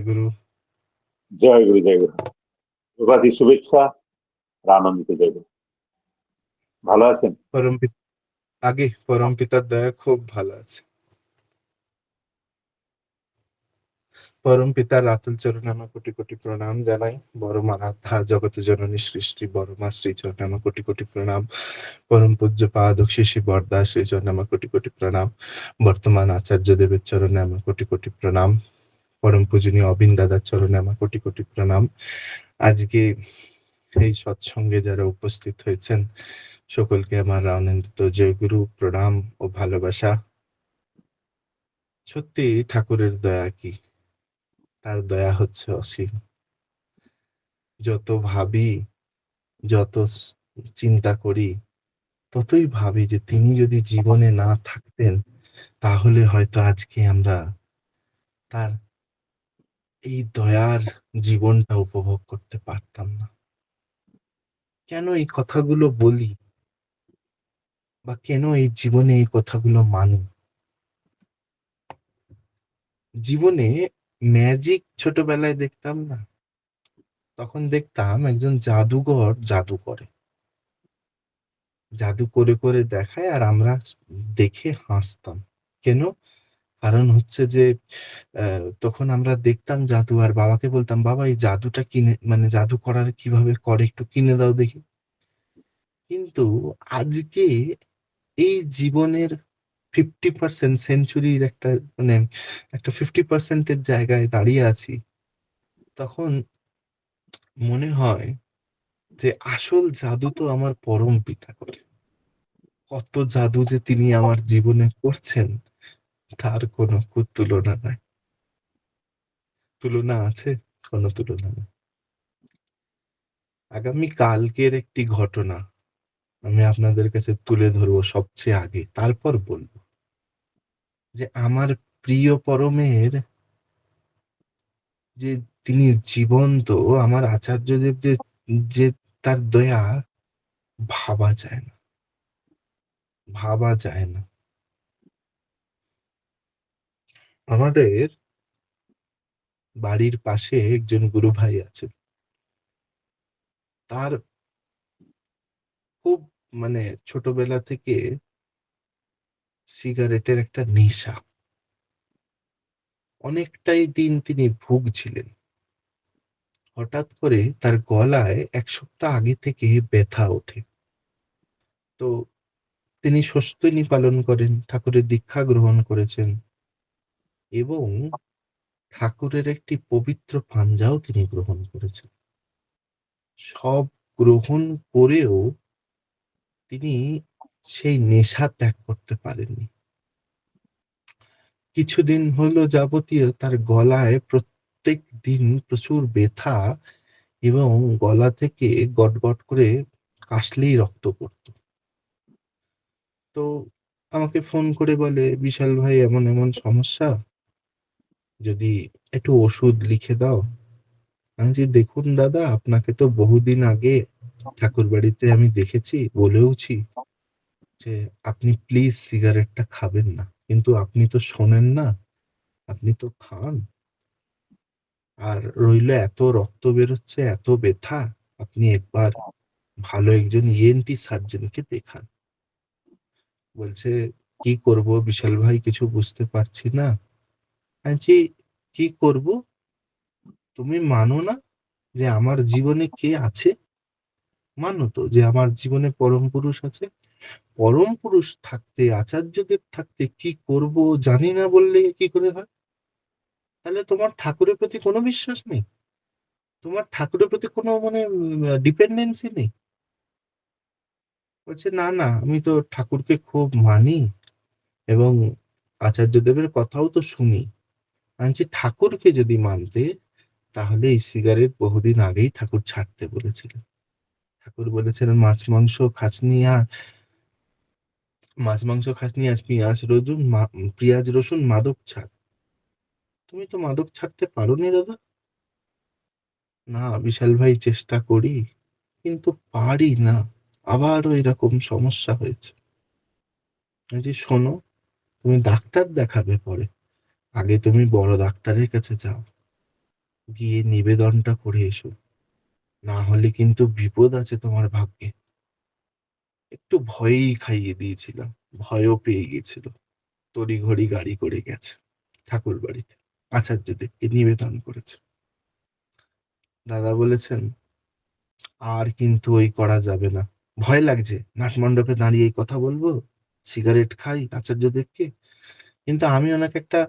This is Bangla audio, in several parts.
গুরু জয় গুরু জয় গুরু প্রভাতী শুভেচ্ছা জয় গুরু ভালো আছেন পরম পিত- আগে পরম পিতার দয়া খুব ভালো আছে পরম পিতার আতুল চরণে আমার কোটি কোটি প্রণাম জানাই বড় মারাধা জগত জননী সৃষ্টি বড় মা শ্রী চরণে আমার কোটি কোটি প্রণাম পরম পূজ্য পাদ শ্রী বরদা শ্রী চরণে আমার কোটি কোটি প্রণাম বর্তমান আচার্য দেবের চরণে আমার কোটি কোটি প্রণাম পরম পূজনীয় অবিন দাদার চরণে আমার কোটি কোটি প্রণাম। আজকে এই সৎসঙ্গে যারা উপস্থিত হয়েছেন, সকলকে আমার আনন্দিত জয়গুরু, প্রণাম ও ভালোবাসা। সত্যি ঠাকুরের দয়া কি? তার দয়া হচ্ছে অসীম। যত ভাবি, যত চিন্তা করি, ততই ভাবি যে তিনি যদি জীবনে না থাকতেন, তাহলে হয়তো আজকে আমরা তার এই দয়ার জীবনটা উপভোগ করতে পারতাম না। কেন এই কথাগুলো বলি? বা কেন এই জীবনে এই কথাগুলো মানি? জীবনে ম্যাজিক ছোটবেলায় দেখতাম না? তখন দেখতাম একজন জাদুঘর জাদু করে। জাদু করে করে দেখায় আর আমরা দেখে হাসতাম। কেন? কারণ হচ্ছে যে তখন আমরা দেখতাম জাদু আর বাবাকে বলতাম, বাবা, এই জাদুটা কিনে মানে জাদু করার কীভাবে করে? একটু কিনে দাও দেখি। কিন্তু আজকে এই জীবনের ফিফটি পার্সেন্ট সেঞ্চুরির একটা মানে একটা ফিফটি পার্সেন্টের জায়গায় দাঁড়িয়ে আছি, তখন মনে হয় যে, আসল জাদু তো আমার পরম পিতা করে। কত জাদু যে তিনি আমার জীবনে করছেন। তার কোনো তুলনা নাই। তুলনা আছে? কোনো তুলনা নেই। আগামী কালকের একটি ঘটনা আমি আপনাদের কাছে তুলে ধরবো সবচেয়ে আগে, তারপর বলব। যে আমার প্রিয় পরমের যে তিনি জীবন্ত, আমার আচার্যদেব যে যে তার দয়া ভাবা যায় না। ভাবা যায় না। আমাদের বাড়ির পাশে একজন গুরু ভাই আছে তার খুব মানে ছোটবেলা থেকে সিগারেটের একটা নেশা। অনেকটাই দিন তিনি ভুগছিলেন। হঠাৎ করে তার গলায় এক সপ্তাহ আগে থেকে ব্যথা ওঠে। তো তিনি সস্তনী পালন করেন, ঠাকুরের দীক্ষা গ্রহণ করেছেন। এবং ঠাকুরের একটি পবিত্র পাঞ্জাও তিনি গ্রহণ করেছেন। সব গ্রহণ করেও তিনি সেই নেশা ত্যাগ করতে পারেননি। কিছুদিন হলো যাবতীয় তার গলায় প্রত্যেক দিন প্রচুর ব্যথা এবং গলা থেকে গটগট করে কাশলেই রক্ত পড়তো। তো আমাকে ফোন করে বলে, বিশাল ভাই, এমন এমন সমস্যা? যদি একটু ওষুধ লিখে দাও। আমি যে দেখুন দাদা, আপনাকে তো বহুদিন আগে ঠাকুর বাড়িতে আমি দেখেছি, বলেওছি যে আপনি প্লিজ সিগারেটটা খাবেন না। কিন্তু আপনি তো শোনেন না, আপনি তো খান। আর রইল এত রক্ত বেরোচ্ছে, এত ব্যথা, আপনি একবার ভালো একজন ইএনটি সার্জনকে দেখান। বলছে, কি করব? বিশাল ভাই, কিছু বুঝতে পারছি না। বলছি, কি করব। তুমি মানো না যে আমার জীবনে কে আছে? মানো তো যে আমার জীবনে পরম পুরুষ আছে। পরম পুরুষ থাকতে আচার্যদেব থাকতে কি করব জানি না বললে কি করে হয়? তাহলে তোমার ঠাকুরের প্রতি কোনো বিশ্বাস নেই? তোমার ঠাকুরের প্রতি কোনো মানে ডিপেন্ডেন্সি নেই? বলছে না না আমি তো ঠাকুরকে খুব মানি এবং আচার্যদেবের কথাও তো শুনি। বলছি, ঠাকুরকে যদি মানতে তাহলে এই সিগারেট বহুদিন আগেই ঠাকুর ছাড়তে বলেছিলেন। ঠাকুর বলেছিলেন মাছ মাংস খাসনি আর মাছ মাংস খাসনি আজ পেঁয়াজ রসুন পেঁয়াজ রসুন মাদক ছাড়। তুমি তো মাদক ছাড়তে পারোনি দাদা। না বিশাল ভাই চেষ্টা করি কিন্তু পারি না। আবারও এরকম সমস্যা হয়েছে। শোনো তুমি ডাক্তার দেখাবে পরে। আগে তুমি বড় ডাক্তারের কাছে যাও। গিয়ে নিবেদনটা করে এসো। না হলে কিন্তু বিপদ আছে তোমার ভাগ্যে। একটু ভয়েই খাইয়ে দিয়েছিলাম। ভয়ও পেয়ে গেছিল। তড়িঘড়ি গাড়ি করে গেছে ঠাকুর বাড়িতে। আচার্যদেবকে নিবেদন করেছে। দাদা বলেছেন, আর কিন্তু ওই করা যাবে না। ভয় লাগছে। নাটমণ্ডপে দাঁড়িয়ে এই কথা বলব? সিগারেট খাই আচার্যদেবকে? কিন্তু আমি ওনাকে একটা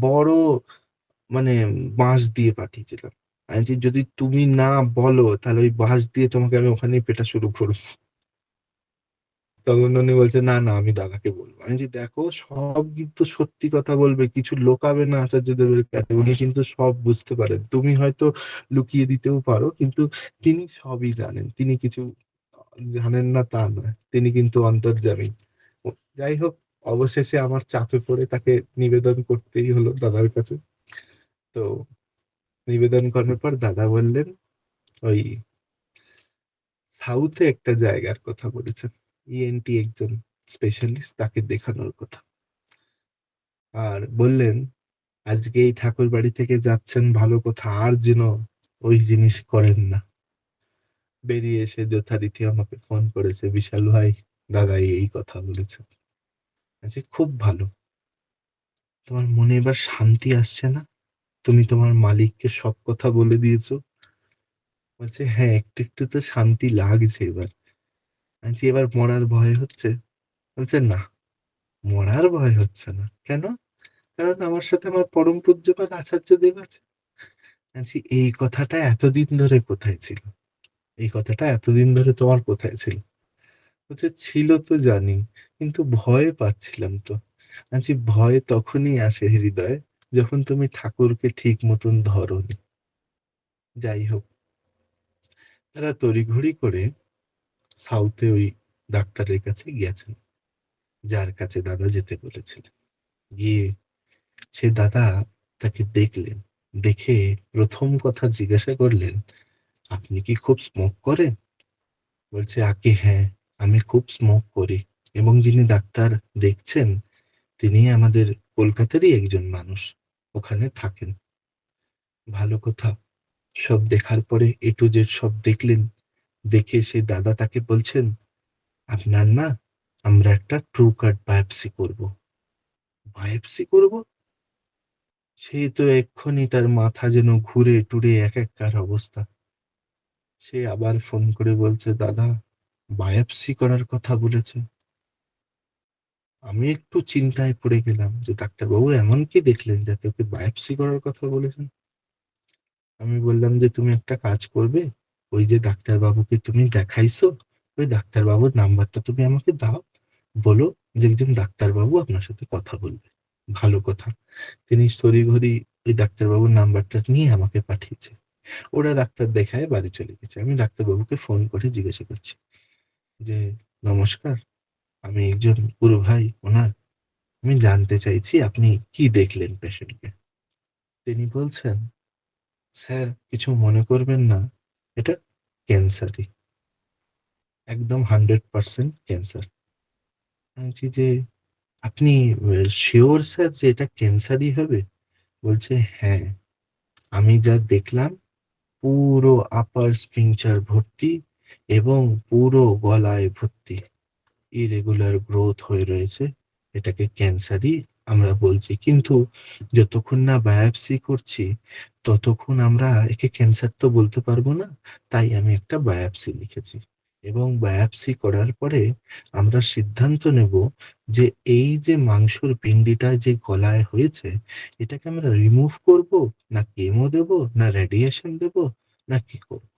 বড় মানে বাঁশ দিয়ে পাঠিয়েছিলাম। আমি যদি তুমি না বলো, তাহলে ওই বাঁশ দিয়ে তোমাকে আমি ওখানেই পেটা শুরু করব। তখন উনি বলছে, না না, আমি দাদাকে বলব। আমি বলছি, দেখো, সব কিন্তু সত্যি কথা বলবে, কিছু লোকাবে না আচার্যদেবের কাছে। উনি কিন্তু সব বুঝতে পারেন। তুমি হয়তো লুকিয়ে দিতেও পারো, কিন্তু তিনি সবই জানেন। তিনি কিছু জানেন না তা নয়। তিনি কিন্তু অন্তর্যামী যাই হোক অবশেষে আমার চাপে পড়ে তাকে নিবেদন করতেই হলো দাদার কাছে। তো নিবেদন করার পর দাদা বললেন, ওই সাউথে একটা জায়গার কথা বলেছেন। ইএনটি একজন স্পেশালিস্ট তাকে দেখানোর কথা। আর বললেন, আজকে এই ঠাকুর বাড়ি থেকে যাচ্ছেন ভালো কথা, আর যেন ওই জিনিস করেন না। বেরিয়ে এসে যথারীতি আমাকে ফোন করেছে, বিশাল ভাই, দাদা এই কথা বলেছে আচ্ছা খুব ভালো। তোমার মনে এবার শান্তি আসছে না? তুমি তোমার মালিককে সব কথা বলে দিয়েছ। বলছে হ্যাঁ একটু একটু তো শান্তি লাগছে এবার। আচ্ছা এবার মরার ভয় হচ্ছে? বলছে, না, মরার ভয় হচ্ছে না। কেন? কারণ আমার সাথে আমার পরম পূজ্যপাদ আচার্য দেব আছে। বলছি এই কথাটা এতদিন ধরে কোথায় ছিল? এই কথাটা এতদিন ধরে তোমার কোথায় ছিল? বলছে ছিল তো জানি, কিন্তু ভয় পাচ্ছিলাম তো। বলছি ভয় তখনই আসে হৃদয়ে, যখন তুমি ঠাকুরকে ঠিক মতন ধরনি। যাই হোক, তারা তড়িঘড়ি করে সাউথে ওই ডাক্তারের কাছে গেছেন যার কাছে দাদা যেতে বলেছিলেন। গিয়ে সে দাদা তাকে দেখলেন, দেখে প্রথম কথা জিজ্ঞাসা করলেন, আপনি কি খুব স্মোক করেন? বলছে, আগে হ্যাঁ। আমি খুব স্মোক করি। এবং যিনি ডাক্তার দেখছেন, তিনি আমাদের কলকাতারই একজন মানুষ। ওখানে থাকেন। ভালো কথা। সব দেখার পরে এ টু জেড সব দেখলেন। দেখে সে দাদা তাকে বলছেন, আপনার না, আমরা একটা ট্রু কার্ড বায়োপসি করব। বায়োপসি করব? সে তো এক্ষুনি তার মাথা যেন ঘুরে টুরে এক এক কার অবস্থা। সে আবার ফোন করে বলছে, দাদা বায়োপসি করার কথা বলেছে। আমি একটু চিন্তায় পড়ে গেলাম যে ডাক্তারবাবু এমন কি দেখলেন যাতে ওকে বায়োপসি করার কথা বলেছেন? আমি বললাম যে তুমি একটা কাজ করবে, ওই যে ডাক্তারবাবুকে তুমি দেখাইছো, ওই ডাক্তারবাবুর নাম্বারটা তুমি আমাকে দাও, বলো যে একজন ডাক্তারবাবু আপনার সাথে কথা বলবে। ভালো কথা। তিনি তড়িঘড়ি ওই ডাক্তারবাবুর নাম্বারটা নিয়ে আমাকে পাঠিয়েছে। ওরা ডাক্তার দেখায় বাড়ি চলে গেছে। আমি ডাক্তারবাবুকে ফোন করে জিজ্ঞাসা করছি। যে, নমস্কার, আমি একজন গুরু ভাই, ওনার। আমি জানতে চাইছি আপনি কি দেখলেন পেশেন্টকে? তিনি বলছেন, স্যার, কিছু মনে করবেন না, এটা ক্যান্সারই। একদম হান্ড্রেড পার্সেন্ট ক্যান্সার। বলছি যে, আপনি, শিওর স্যার যে এটা ক্যান্সারই হবে? বলছে হ্যাঁ আমি যা দেখলাম, পুরো আপার স্প্রিংচার ভর্তি এবং পুরো গলায় ভর্তি ইরেগুলার গ্রোথ হয়ে রয়েছে। এটাকে ক্যান্সারই আমরা বলছি। কিন্তু যতক্ষণ না বায়োপসি করছি, ততক্ষণ আমরা একে ক্যান্সার তো বলতে পারব না, তাই আমি একটা বায়োপসি লিখেছি। এবং বায়োপসি করার পরে আমরা সিদ্ধান্ত নেব যে এই যে মাংসর পিণ্ডিটা যে গলায় হয়েছে, এটাকে আমরা রিমুভ করব, না কেমো দেব, না রেডিয়েশন দেব, না কি করব?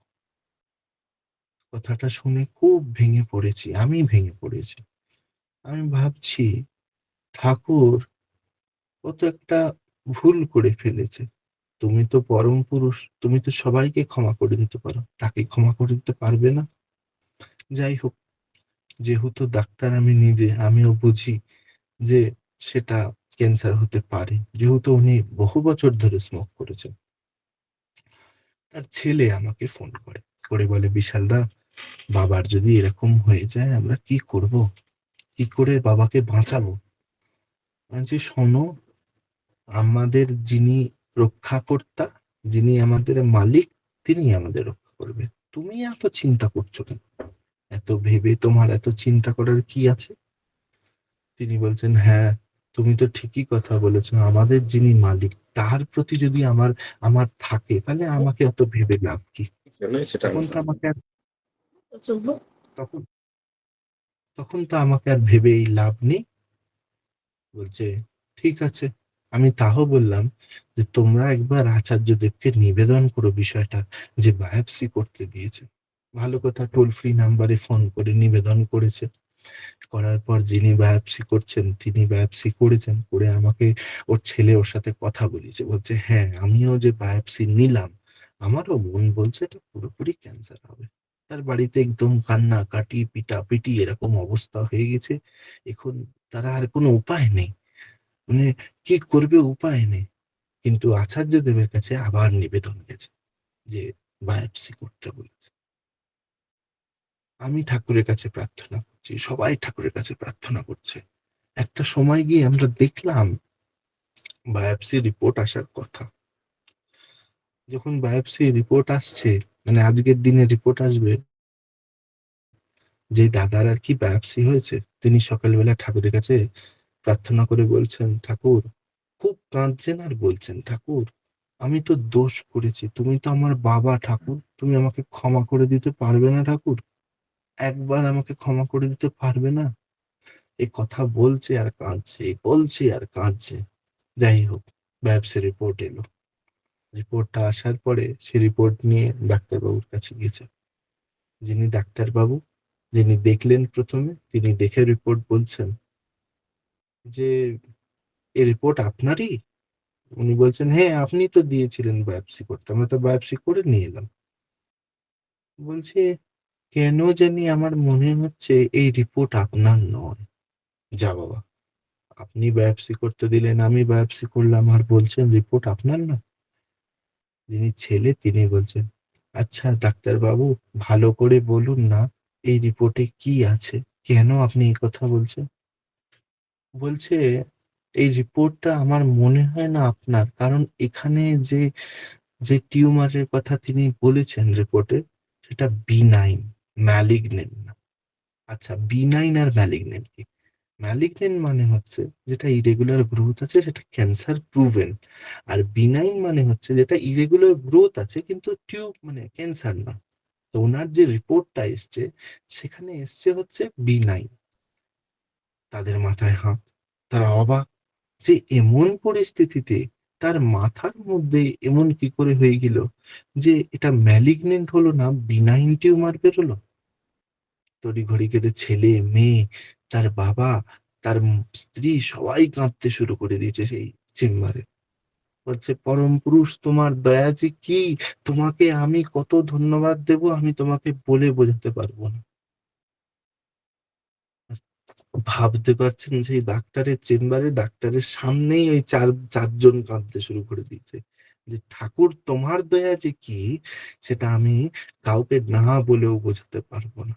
কথাটা শুনে খুব ভেঙে পড়েছি, আমি ভেঙে পড়েছি। আমি ভাবছি, ঠাকুর কত একটা ভুল করে ফেলেছে। তুমি তো পরম পুরুষ, তুমি তো সবাইকে ক্ষমা করে দিতে পারো। তাকে ক্ষমা করে দিতে পারবে না। যাই হোক, যেহেতু ডাক্তার আমি নিজে, আমিও বুঝি যে সেটা ক্যান্সার হতে পারে, যেহেতু উনি বহু বছর ধরে স্মোক করেছেন। তার ছেলে আমাকে ফোন করে করে বলে বিশাল দা বাবার যদি এরকম হয়ে যায় আমরা কি করব? কি করে বাবাকে বাঁচাবো? বলছি, শোনো আমাদের যিনি রক্ষাকর্তা যিনি আমাদের মালিক তিনি আমাদের রক্ষা করবে। তুমি এত চিন্তা করছ কেন? এত ভেবে তোমার এত চিন্তা করার কি আছে? তিনি বলছেন হ্যাঁ তুমি তো ঠিকই কথা বলেছ। আমাদের যিনি মালিক তার প্রতি যদি আমার আমার থাকে তাহলে আমাকে অত ভেবে লাভ কি? তখন তো আমাকে তখন তখন তো আমাকে আর ভেবে এই লাভ নেই। বলছে, ঠিক আছে। আমি তাও বললাম যে, তোমরা একবার আচার্যদেবকে নিবেদন করো বিষয়টা যে, বায়োপসি করতে দিয়েছে। ভালো কথা টোল ফ্রি নাম্বারে ফোন করে নিবেদন করেছে। করার পর যিনি বায়োপসি করছেন, তিনি বায়োপসি করেছেন, করে আমাকে ওর ছেলে ওর সাথে কথা বলেছে বলছে হ্যাঁ আমিও যে বায়োপসি নিলাম, আমারও মন বলছে এটা পুরোপুরি ক্যান্সার হবে। তার বাড়িতে একদম কান্না, কাটি পিটা পিটি এরকম অবস্থা হয়ে গেছে। এখন তারা আর কোনো উপায় নেই। মানে কি করবে উপায় নেই। কিন্তু আচার্য দেবের কাছে আবার নিবেদন গেছে যে বায়োপসি করতে বলেছে। আমি ঠাকুরের কাছে প্রার্থনা করছি, সবাই ঠাকুরের কাছে প্রার্থনা করছে। একটা সময় গিয়ে আমরা দেখলাম বায়োপসি রিপোর্ট আসার কথা। যখন বায়োপসি রিপোর্ট আসছে মানে আজকের দিনে রিপোর্ট আসবে যে দাদার আর কি বায়োপসি হয়েছে। তিনি সকালবেলা ঠাকুরের কাছে প্রার্থনা করে বলছেন, ঠাকুর, খুব কাঁদছেন আর বলছেন, ঠাকুর, আমি তো দোষ করেছি। তুমি তো আমার বাবা, ঠাকুর। তুমি আমাকে ক্ষমা করে দিতে পারবে না, ঠাকুর? একবার আমাকে ক্ষমা করে দিতে পারবে না? এই কথা বলছে আর কাঁদছে, বলছে আর কাঁদছে। যাই হোক ব্যবসা রিপোর্ট এলো। রিপোর্টটা আসার পরে সে রিপোর্ট নিয়ে ডাক্তারবাবুর কাছে গেছে যিনি ডাক্তারবাবু, যিনি দেখলেন প্রথমে, তিনি দেখে রিপোর্ট বলছেন যে এই রিপোর্ট আপনারই? উনি বলছেন হ্যাঁ আপনি তো দিয়েছিলেন বায়োপসি করতে, আমরা তো বায়োপসি করে নিয়ে এলাম। বলছে, কেন জানি আমার মনে হচ্ছে এই রিপোর্ট আপনার নয়। যা বাবা, আপনি বায়োপসি করতে দিলেন, আমি বায়োপসি করলাম, আর বলছেন রিপোর্ট আপনার না যিনি ছেলে, তিনি বলছেন আচ্ছা ডাক্তার বাবু ভালো করে বলুন না, এই রিপোর্টে কি আছে? কেন আপনি এই কথা বলছেন? বলছে, এই রিপোর্টটা আমার মনে হয় না আপনার, কারণ এখানে যে যে টিউমারের কথা তিনি বলেছেন রিপোর্টে, সেটা বিনাইন, ম্যালিগনেন্ট না। আচ্ছা বিনাইন আর ম্যালিগনেন্ট কি? ম্যালিগনেন্ট মানে হচ্ছে যেটা ইরেগুলার গ্রোথ আছে, সেটা ক্যান্সার প্রুভেন আর বিনাইন মানে হচ্ছে যেটা ইরেগুলার গ্রোথ আছে, কিন্তু টিউব মানে ক্যান্সার না। তো ওনার যে রিপোর্টটা এসছে, সেখানে এসছে হচ্ছে বিনাইন তাদের মাথায় হাত, তারা অবাক যে এমন পরিস্থিতিতে তার মাথার মধ্যে এমন কি করে হয়ে গেল যে এটা ম্যালিগনেন্ট হলো না বিনাইন টিউমার বেরোলো? তড়ি ঘড়ি কেটে ছেলে, মেয়ে, তার বাবা, তার স্ত্রী সবাই কাঁদতে শুরু করে দিয়েছে সেই চেম্বারে। বলছে, পরম পুরুষ, তোমার দয়া যে কি? তোমাকে আমি কত ধন্যবাদ দেব, আমি তোমাকে বলে বোঝাতে পারব না। ভাবতে পারছেন যে ডাক্তারের চেম্বারে, ডাক্তারের সামনেই ওই চার, চারজন কাঁদতে শুরু করে দিয়েছে। যে, ঠাকুর, তোমার দয়া যে কি? সেটা আমি কাউকে না বলেও বোঝাতে পারব না।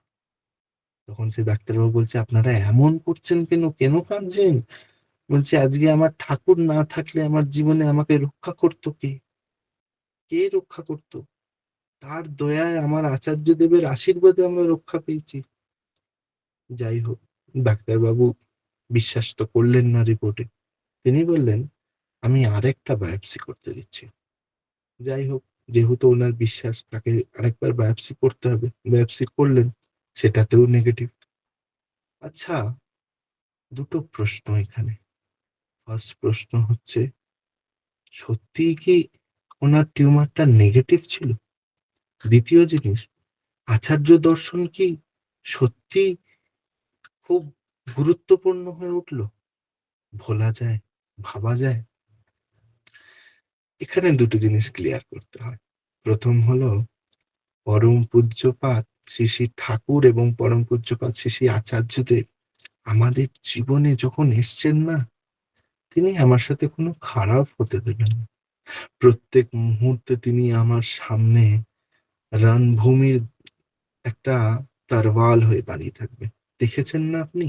তখন সে ডাক্তারবাবু বলছে, আপনারা এমন করছেন কেন? কেন কাঁদছেন? বলছে, আজকে আমার ঠাকুর না থাকলে আমার জীবনে আমাকে রক্ষা করতো কে? কে রক্ষা করতো? তার দয়ায় আমার আচার্য দেবের আশীর্বাদে আমরা রক্ষা পেয়েছি। যাই হোক, ডাক্তারবাবু বিশ্বাস তো করলেন না রিপোর্টে। তিনি বললেন, আমি আরেকটা বায়োপসি করতে দিচ্ছি। যাই হোক, যেহেতু ওনার বিশ্বাস, তাকে আরেকবার বায়োপসি করতে হবে। বায়োপসি করলেন সেটাতেও নেগেটিভ আচ্ছা দুটো প্রশ্ন এখানে। ফার্স্ট প্রশ্ন হচ্ছে সত্যি কি ওনার টিউমারটা নেগেটিভ ছিল? দ্বিতীয় জিনিস, আচার্য দর্শন কি সত্যি খুব গুরুত্বপূর্ণ হয়ে উঠল? ভোলা যায়, ভাবা যায়? এখানে দুটো জিনিস ক্লিয়ার করতে হয়। প্রথম হলো, পরম পূজ্যপাত শ্রী শ্রী ঠাকুর এবং পরম পূজ্যপাত শ্রী শ্রী আচার্যদেব আমাদের জীবনে যখন এসছেন না, তিনি আমার সাথে কোনো খারাপ হতে দেবেন না। প্রত্যেক মুহূর্তে তিনি আমার সামনে রণভূমির একটা তারওয়াল হয়ে দাঁড়িয়ে থাকবে দেখেছেন না আপনি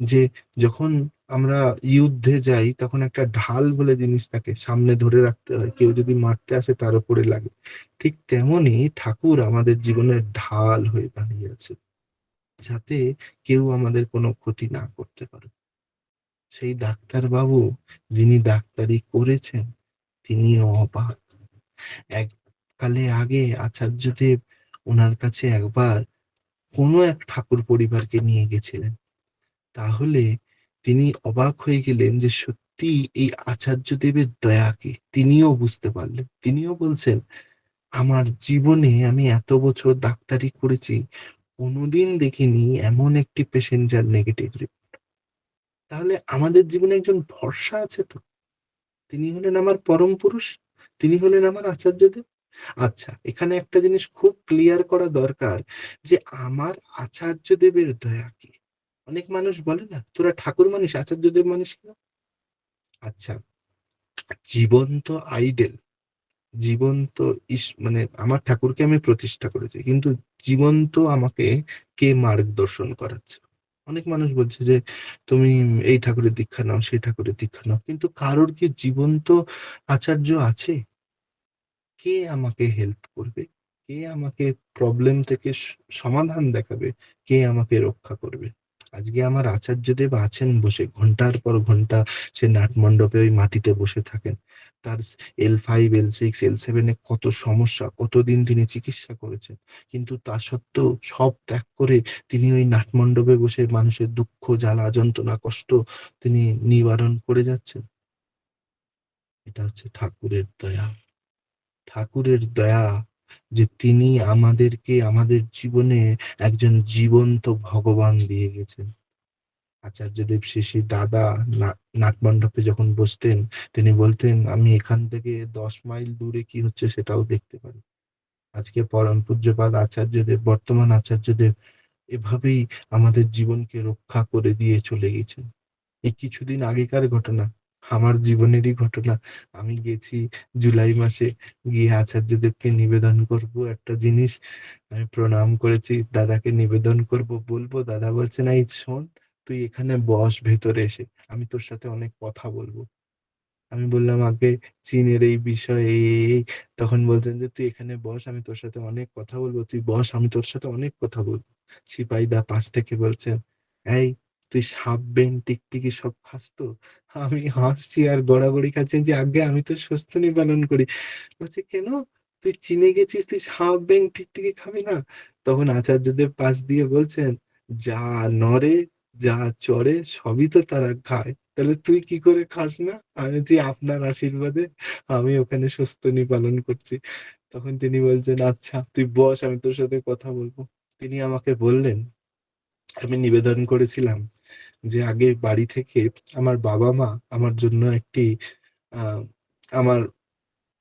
যে যখন আমরা যুদ্ধে যাই, তখন একটা ঢাল বলে জিনিস থাকে, সামনে ধরে রাখতে হয়, কেউ যদি মারতে আসে তার উপরে লাগে। ঠিক তেমনি ঠাকুর আমাদের জীবনের ঢাল হয়ে দাঁড়িয়ে আছে, যাতে কেউ আমাদের কোনো ক্ষতি না করতে পারে। সেই ডাক্তার বাবু যিনি ডাক্তারি করেছেন তিনি অবাক। এককালে আগে আচার্যদেব ওনার কাছে একবার কোনো এক ঠাকুর পরিবারকে নিয়ে গেছিলেন। তাহলে তিনি অবাক হয়ে গেলেন যে সত্যি এই আচার্য দেবের দয়া কি তিনিও বুঝতে পারলেন। তিনিও বলছেন, আমার জীবনে আমি এত বছর ডাক্তারি করেছি, কোনোদিন দেখিনি এমন একটি পেশেন্ট যার নেগেটিভ রিপোর্ট তাহলে আমাদের জীবনে একজন ভরসা আছে তো? তিনি হলেন আমার পরম পুরুষ, তিনি হলেন আমার আচার্যদেব আচ্ছা এখানে একটা জিনিস খুব ক্লিয়ার করা দরকার যে আমার আচার্যদেবের দয়া কি? অনেক মানুষ বলে না, তোরা ঠাকুর মানিস আচার্যদেব মানিস কেন? আচ্ছা জীবন্ত আইডেল জীবন্ত ইস মানে আমার ঠাকুরকে আমি প্রতিষ্ঠা করেছি, কিন্তু জীবন্ত আমাকে কে মার্গদর্শন করাচ্ছে? অনেক মানুষ বলছে যে, তুমি এই ঠাকুরের দীক্ষা নাও, সেই ঠাকুরের দীক্ষা নাও। কিন্তু কারোর কি জীবন্ত আচার্য আছে? কে আমাকে হেল্প করবে? কে আমাকে প্রবলেম থেকে সমাধান দেখাবে? কে আমাকে রক্ষা করবে? আজকে আমার আচার্যদেব আছেন বসে ঘণ্টার পর ঘণ্টা সে নাট মণ্ডপে ওই মাটিতে বসে থাকেন। তার এল ফাইভ এল সিক্স এল সেভেনে কত সমস্যা, কতদিন তিনি চিকিৎসা করেছেন। কিন্তু তা সত্ত্বেও সব ত্যাগ করে তিনি ওই নাটমণ্ডপে বসে মানুষের দুঃখ, জ্বালা, যন্ত্রণা, কষ্ট তিনি নিবারণ করে যাচ্ছেন। এটা হচ্ছে ঠাকুরের দয়া। ঠাকুরের দয়া যে তিনি আমাদেরকে, আমাদের জীবনে একজন জীবন্ত ভগবান দিয়ে গেছেন। আচার্যদেব শিশি দাদা নাটমণ্ডপে যখন বসতেন, তিনি বলতেন, আমি এখান থেকে দশ মাইল দূরে কি হচ্ছে সেটাও দেখতে পারি। আজকে পরম পূজ্যপাদ আচার্যদেব, বর্তমান আচার্যদেব এভাবেই আমাদের জীবনকে রক্ষা করে দিয়ে চলে গেছেন। এই কিছুদিন আগেকার ঘটনা আমার জীবনেরই ঘটনা। আমি গেছি জুলাই মাসে গিয়ে আচার্যদেবকে নিবেদন করব একটা জিনিস। আমি প্রণাম করেছি, দাদাকে নিবেদন করব, বলব, দাদা বলছে না, এই শোন, তুই এখানে বস ভেতরে এসে, আমি তোর সাথে অনেক কথা বলব। আমি বললাম, আগে চীনের এই বিষয়ে এই তখন বলছেন যে, তুই এখানে বস, আমি তোর সাথে অনেক কথা বলব, তুই বস, আমি তোর সাথে অনেক কথা বলব। সিপাহীদা পাশ থেকে বলছেন, এই তুই সাপ, বেন, টিকটিকি সব খাস তো? আমি হাসছি আর গড়াগড়ি খাচ্ছি যে, আগে আমি তো সস্তনী পালন করি। বলছে, কেন? তুই চিনে গেছিস, তুই সাপ বেং টিকটিকি খাবি না? তখন আচার্যদেব পাশ দিয়ে বলছেন, যা নরে যা চড়ে, সবই তো তারা খায়। তাহলে তুই কি করে খাস না? আমি যে আপনার আশীর্বাদে আমি ওখানে সস্তনী পালন করছি। তখন তিনি বলছেন আচ্ছা তুই বস, আমি তোর সাথে কথা বলব। তিনি আমাকে বললেন আমি নিবেদন করেছিলাম যে আগে বাড়ি থেকে আমার বাবা মা আমার জন্য একটি আমার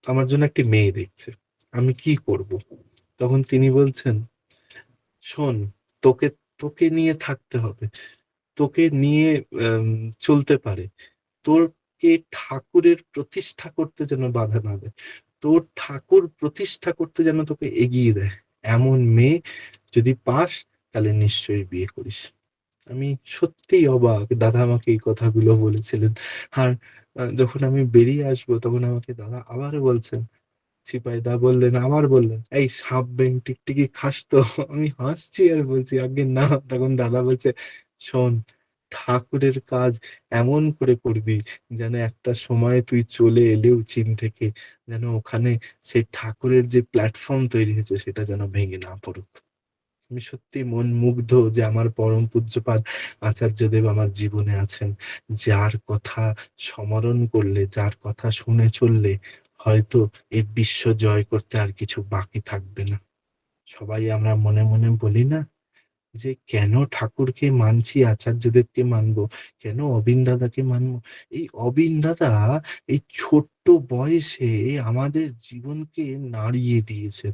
আমার জন্য একটি মেয়ে দেখছে। আমি কি করব? তখন তিনি বলছেন, শোন, তোকে তোকে নিয়ে থাকতে হবে। তোকে নিয়ে চলতে পারে। তোরকে ঠাকুরের প্রতিষ্ঠা করতে যেন বাধা না দেয়। তোর ঠাকুর প্রতিষ্ঠা করতে যেন তোকে এগিয়ে দেয়। এমন মেয়ে যদি পাস তাহলে নিশ্চয়ই বিয়ে করিস। আমি সত্যিই অবাক, দাদা আমাকে এই কথাগুলো বলেছিলেন। আর যখন আমি বেরিয়ে আসব, তখন আমাকে দাদা আবারও বলছেন সিপাহী দা বললেন, আবার বললেন, এই সাপ ব্যাং টিকটিকি খাস তো? আমি হাসছি আর বলছি, আগে না। তখন দাদা বলছে, শোন, ঠাকুরের কাজ এমন করে করবি যেন একটা সময় তুই চলে এলেও চীন থেকে, যেন ওখানে সেই ঠাকুরের যে প্ল্যাটফর্ম তৈরি হয়েছে, সেটা যেন ভেঙে না পড়ুক। আমি সত্যি মন মুগ্ধ যে আমার পরম পূজ্যপাদ আচার্যদেব আমার জীবনে আছেন। যার কথা স্মরণ করলে, যার কথা শুনে চললে হয়তো এই বিশ্ব জয় করতে আর কিছু বাকি থাকবে না। সবাই আমরা মনে মনে বলি না যে কেন ঠাকুরকে মানছি আচার্যদেবকে মানবো, কেন অবিন দাদাকে মানবো? এই অবিন দাদা এই ছোট্ট বয়সে আমাদের জীবনকে নাড়িয়ে দিয়েছে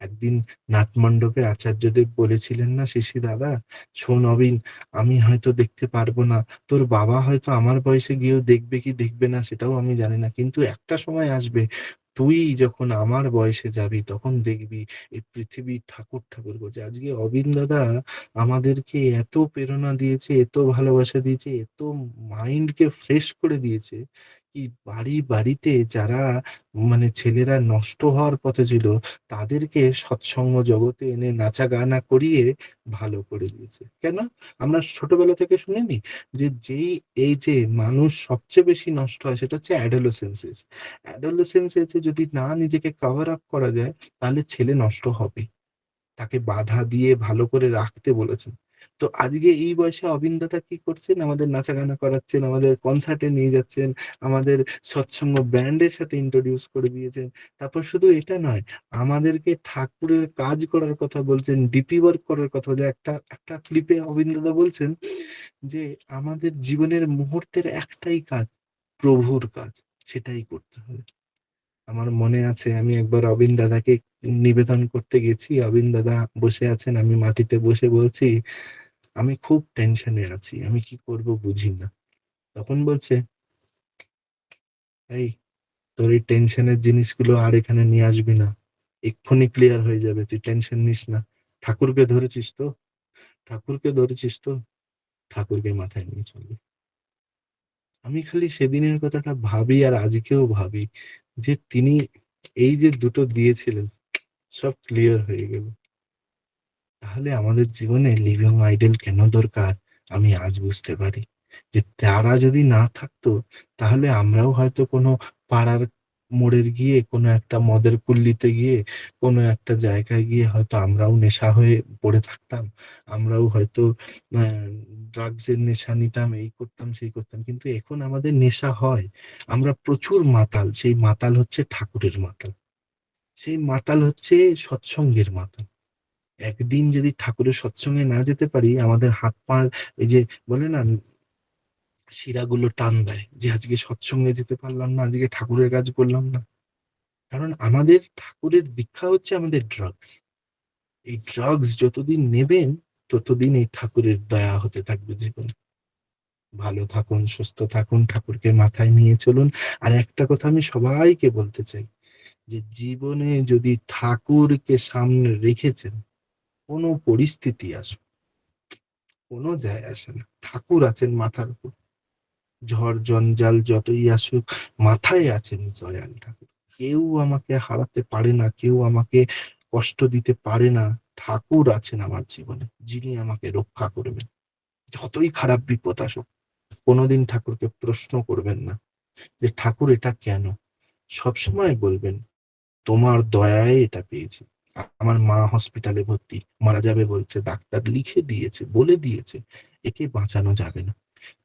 একদিন নাটমণ্ডপে আচার্যদেব বলেছিলেন না, শিশি দাদা, শোন অবিন, আমি হয়তো দেখতে পারব না। তোর বাবা হয়তো আমার বয়সে গিয়েও দেখবে কি দেখবে না, সেটাও আমি জানি না। কিন্তু একটা সময় আসবে, তুই যখন আমার বয়সে যাবি, তখন দেখবি এই পৃথিবী ঠাকুর ঠাকুর করছে। আজকে অবিন দাদা আমাদেরকে এত প্রেরণা দিয়েছে, এত ভালোবাসা দিয়েছে, এত মাইন্ডকে ফ্রেশ করে দিয়েছে কি বাড়ি বাড়িতে যারা মানে ছেলেরা নষ্ট হওয়ার পথে ছিল, তাদেরকে সৎসঙ্গ জগতে এনে নাচা গানা করিয়ে ভালো করে দিয়েছে। কেন? আমরা ছোটবেলা থেকে শুনিনি যে যেই এই যে মানুষ সবচেয়ে বেশি নষ্ট হয় সেটা হচ্ছে অ্যাডোলেসেন্স এজ অ্যাডোলেসেন্স যদি না নিজেকে কভার আপ করা যায়, তাহলে ছেলে নষ্ট হবে। তাকে বাধা দিয়ে ভালো করে রাখতে বলেছেন। তো আজকে এই বয়সে অবিন্দতা কি করছেন? আমাদের নাচা গানা করাচ্ছেন, আমাদের কনসার্টে নিয়ে যাচ্ছেন, আমাদের সৎসঙ্গ ব্যান্ডের সাথে ইন্ট্রোডিউস করে দিয়েছেন। তারপর শুধু এটা নয়, আমাদেরকে ঠাকুরের কাজ করার কথা বলছেন ডিপি ওয়ার্ক করার কথা। বলছেন একটা একটা ক্লিপে অবিন্দদা বলছেন যে, আমাদের জীবনের মুহূর্তের একটাই কাজ, প্রভুর কাজ, সেটাই করতে হবে। আমার মনে আছে, আমি একবার অবিন দাদাকে নিবেদন করতে গেছি। অবিন দাদা বসে আছেন, আমি মাটিতে বসে বলছি আমি খুব টেনশনে আছি, আমি কি করব বুঝি না। তখন বলছে, এই, তোর এই টেনশনের জিনিসগুলো আর এখানে নিয়ে আসবি না। এক্ষুনি ক্লিয়ার হয়ে যাবে, তুই টেনশন নিস না। ঠাকুরকে ধরেছিস তো? ঠাকুরকে ধরেছিস তো? ঠাকুরকে মাথায় নিয়ে চলবি। আমি খালি সেদিনের কথাটা ভাবি আর আজকেও ভাবি যে তিনি এই যে দুটো দিয়েছিলেন, সব ক্লিয়ার হয়ে গেল। তাহলে আমাদের জীবনে লিভিং আইডেল কেন দরকার? আমি আজ বুঝতে পারি। যে তারা যদি না থাকতো, তাহলে আমরাও হয়তো কোনো পাড়ার মোড়ের গিয়ে, কোনো একটা মদের কুল্লিতে গিয়ে, কোনো একটা জায়গায় গিয়ে হয়তো আমরাও নেশা হয়ে পড়ে থাকতাম। আমরাও হয়তো ড্রাগসের নেশা নিতাম, এই করতাম, সেই করতাম। কিন্তু এখন আমাদের নেশা হয়। আমরা প্রচুর মাতাল। সেই মাতাল হচ্ছে ঠাকুরের মাতাল। সেই মাতাল হচ্ছে সৎসঙ্গের মাতাল। একদিন যদি ঠাকুরের সৎসঙ্গে না যেতে পারি, আমাদের হাত পা এই যে বলে না, শিরাগুলো টান দেয় যে আজকে সৎসঙ্গে যেতে পারলাম না, আজকে ঠাকুরের কাজ করলাম না। কারণ আমাদের ঠাকুরের দীক্ষা হচ্ছে আমাদের ড্রাগস এই ড্রাগস যতদিন নেবেন, ততদিন এই ঠাকুরের দয়া হতে থাকবে জীবনে। ভালো থাকুন, সুস্থ থাকুন, ঠাকুরকে মাথায় নিয়ে চলুন। আর একটা কথা আমি সবাইকে বলতে চাই, যে জীবনে যদি ঠাকুরকে সামনে রেখেছেন কোনো পরিস্থিতি আসুক কোনো যায় আসে না। ঠাকুর আছেন মাথার উপর। ঝড়, জঞ্জাল যতই আসুক, মাথায় আছেন জয়াল ঠাকুর। কেউ আমাকে হারাতে পারে না, কেউ আমাকে কষ্ট দিতে পারে না। ঠাকুর আছেন আমার জীবনে, যিনি আমাকে রক্ষা করবেন। যতই খারাপ বিপদ আসুক, কোনোদিন ঠাকুরকে প্রশ্ন করবেন না যে, ঠাকুর, এটা কেন? সবসময় বলবেন, তোমার দয়ায় এটা পেয়েছি। আমার মা হসপিটালে ভর্তি, মারা যাবে বলছে, ডাক্তার লিখে দিয়েছে, বলে দিয়েছে, একে বাঁচানো যাবে না।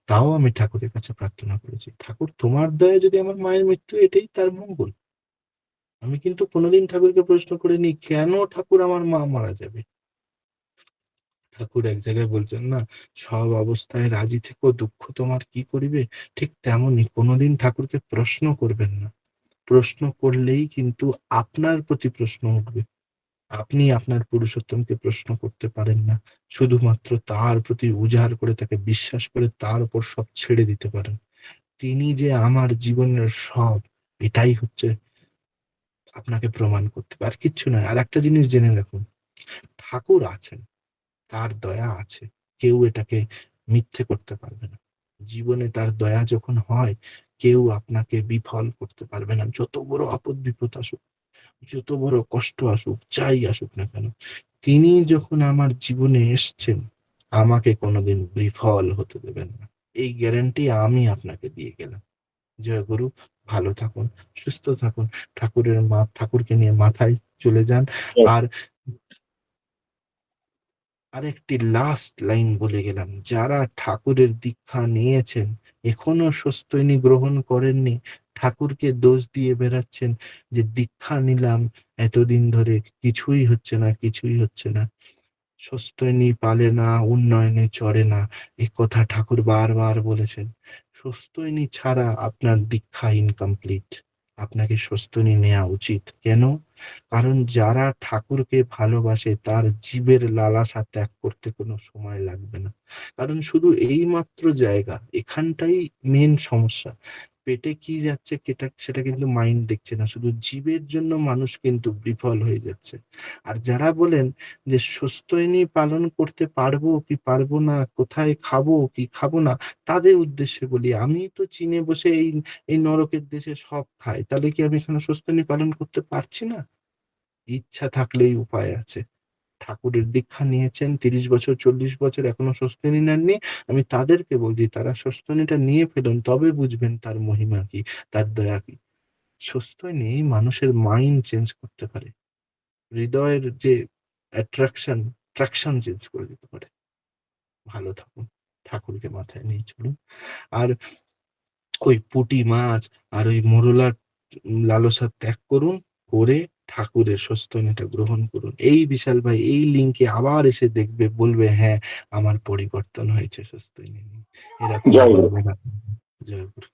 তাও আমি ঠাকুরের কাছে প্রার্থনা করেছি, ঠাকুর, তোমার দয়া যদি আমার মায়ের মৃত্যু এটাই তার মঙ্গল। আমি কিন্তু কোনোদিন ঠাকুরকে প্রশ্ন করিনি, কেন ঠাকুর আমার মা মারা যাবে? ঠাকুর এক জায়গায় বলছেন, না, সব অবস্থায় রাজি থেকো, দুঃখ তোমার কি করিবে? ঠিক তেমনই কোনোদিন ঠাকুরকে প্রশ্ন করবেন না। প্রশ্ন করলেই কিন্তু আপনার প্রতি প্রশ্ন উঠবে। আপনি আপনার পুরুষোত্তমকে প্রশ্ন করতে পারেন না। শুধুমাত্র তার প্রতি উজাড় করে তাকে বিশ্বাস করে তার উপর সব ছেড়ে দিতে পারেন। তিনি যে আমার জীবনের সব, এটাই হচ্ছে আপনাকে প্রমাণ করতে আর কিচ্ছু নয়। আর একটা জিনিস জেনে রাখুন, ঠাকুর আছেন, তার দয়া আছে, কেউ এটাকে মিথ্যে করতে পারবে না। জীবনে তার দয়া যখন হয়, কেউ আপনাকে বিফল করতে পারবে না। যত বড় আপদ বিপদ আসুক যত বড় কষ্ট আসুক যাই আসুক না কেন তিনি যখন আমার জীবনে এসছেন আমাকে কোনোদিন বিফল হতে দেবেন না। এই গ্যারান্টি আমি আপনাকে দিয়ে গেলাম। জয় গুরু ভালো থাকুন সুস্থ থাকুন ঠাকুরের মা ঠাকুরকে নিয়ে মাথায় চলে যান। আর আরেকটি লাস্ট লাইন বলে গেলাম যারা ঠাকুরের দীক্ষা নিয়েছেন এখনও সস্তৈনী গ্রহণ করেননি ঠাকুরকে দোষ দিয়ে বেড়াচ্ছেন যে, দীক্ষা নিলাম, এতদিন ধরে কিছুই হচ্ছে না, কিছুই হচ্ছে না। সস্তৈনী পালে না, উন্নয়নে চড়ে না। এ কথা ঠাকুর বারবার বলেছেন। সস্তৈনী ছাড়া আপনার দীক্ষা ইনকমপ্লিট আপনাকে সস্তনী নেওয়া উচিত। কেন? কারণ যারা ঠাকুরকে ভালোবাসে, তার জীবের লালাসা ত্যাগ করতে কোনো সময় লাগবে না। কারণ শুধু এই মাত্র জায়গা, এখানটাই মেন সমস্যা। পেটে কি যাচ্ছে কেটা সেটা কিন্তু মাইন্ড দেখছে না। শুধু জীবের জন্য মানুষ কিন্তু বিফল হয়ে যাচ্ছে। আর যারা বলেন যে সুস্থইনী পালন করতে পারব কি পারব না, কোথায় খাব কি খাব না, তাদের উদ্দেশ্যে বলি আমি তো চীনে বসে এই, এই নরকের দেশে সব খাই। তাহলে কি আমি এখানে সুস্থইনী পালন করতে পারছি না? ইচ্ছা থাকলেই উপায় আছে। ঠাকুরের দীক্ষা নিয়েছেন ৩০ বছর ৪০ বছর এখনও স্বস্তিনী নেননি। আমি তাদেরকে বলছি তারা স্বস্তিনীটা নিয়ে ফেলুন তবে বুঝবেন তার মহিমা কি, তার দয়া কি। স্বস্তিনী মানুষের মাইন্ড চেঞ্জ করতে পারে। হৃদয়ের যে অ্যাট্রাকশন, ট্রাকশন চেঞ্জ করে দিতে পারে। ভালো থাকুন। ঠাকুরকে মাথায় নিয়ে চলুন। আর ওই পুঁটি মাছ আর ওই মোরলার লালসা ত্যাগ করুন। করে ঠাকুরের স্বস্তিনীটা গ্রহণ করুন। এই বিশাল ভাই এই লিঙ্কে আবার এসে দেখবে বলবে হ্যাঁ, আমার পরিবর্তন হয়েছে সস্তনী। এরকম। জয় গুরু।